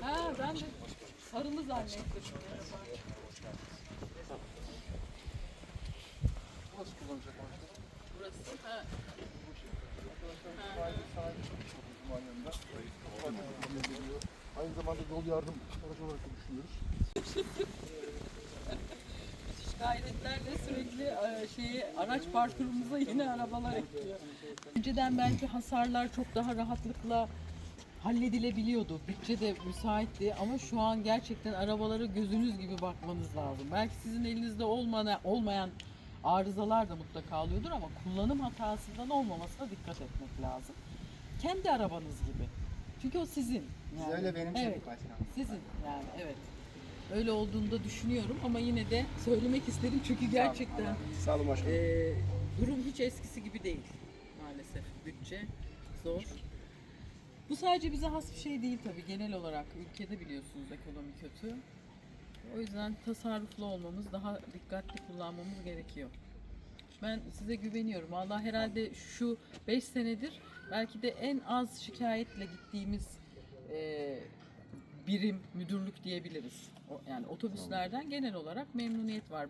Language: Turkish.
Ha ben de sarılı zannettim. Nasıl kullanacak? Burası. Ha. Aynı zamanda yol yardım aracı olarak da düşünüyoruz. Gayretlerle şeyi araç parkurumuza yeni arabalar ekliyor. Önceden belki hasarlar çok daha rahatlıkla halledilebiliyordu. Bütçe de müsaitti ama şu an gerçekten arabalara gözünüz gibi bakmanız lazım. Belki sizin elinizde olmayan, olmayan arızalar da mutlaka oluyordur ama kullanım hatasından olmamasına dikkat etmek lazım. Kendi arabanız gibi. Çünkü o sizin. Yani. Öyle benim evet. başkanım. Sizin yani evet. Öyle olduğunu da düşünüyorum ama yine de söylemek istedim çünkü gerçekten Sağ olun başkanım. e, durum hiç eskisi gibi değil maalesef. Bütçe zor. Bu sadece bize has bir şey değil tabii. Genel olarak ülkede biliyorsunuz ekonomi kötü. O yüzden tasarruflu olmamız, daha dikkatli kullanmamız gerekiyor. Ben size güveniyorum. Allah herhalde şu 5 senedir belki de en az şikayetle gittiğimiz e, birim, müdürlük diyebiliriz. Yani otobüslerden genel olarak memnuniyet var.